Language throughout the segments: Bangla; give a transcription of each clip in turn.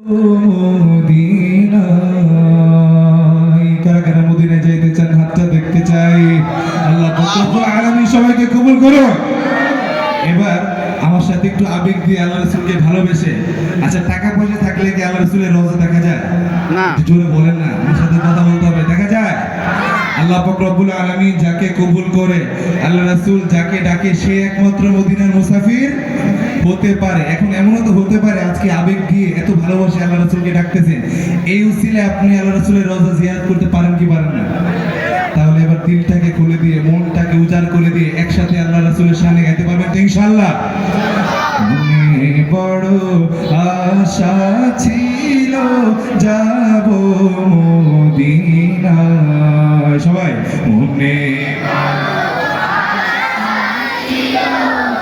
মদিনায়। কারা কারা মদিনায় যাইতে চান হাতটা দেখতে চাই। আল্লাহ রব্বুল সবাইকে কবুল করো। এবার আমার সাথে একটু আবেগ দিয়ে আল্লাহ রসুলকে ভালোবেসে আচ্ছা টাকা পয়সা থাকলে কি আল্লাহ রসুলের রোজা দেখা যায়? না। জোরে বলেন না আমার সাথে কথা বলতে হবে দেখা যায়? আল্লাহ পাক রব্বুল আলামিন যাকে কবুল করে আল্লাহ রাসূল যাকে ডাকে সে একমাত্র মদিনার মুসাফির হতে পারে, এখন এমনও তো হতে পারে আজকে আবেগ দিয়ে এত ভালোবাসে আল্লাহ রাসূলকে ডাকতেছেন। এই উসিলে আপনি আল্লাহ রাসূলের রওজা জিয়াদ করতে পারেন কি পারেন না? তাহলে এবার দিলটাকে খুলে দিয়ে, মনটাকে উজাড় করে দিয়ে একসাথে আল্লাহ রাসূলের সামনে গাইতে পারবেন তো ইনশাআল্লাহ? মনে বড় আশা ছিল, যাব মদিনায়। সবাই, মনে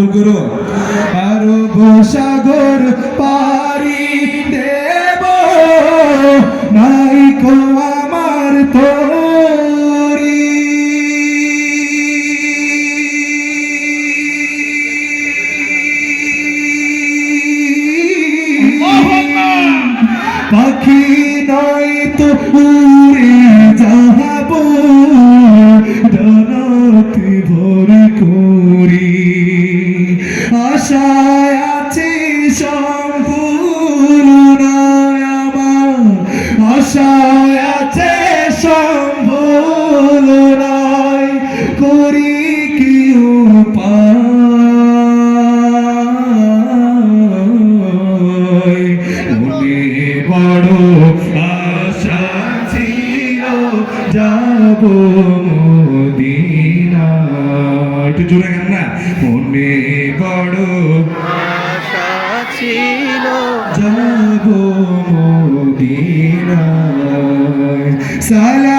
কবুল করো আর সাগর পারি দেব। নাই কো আমার তোরি। পাখি নয় তো উড়ে। আশায় আছে সম্পূর্ণ আমার। আশায় আছে সম্পূর্ণ করি কি উপায়? বড় আশা যাব মদিনা একটু জোরে গান না। মনে বড় ছিল যাব মদিনা সালাম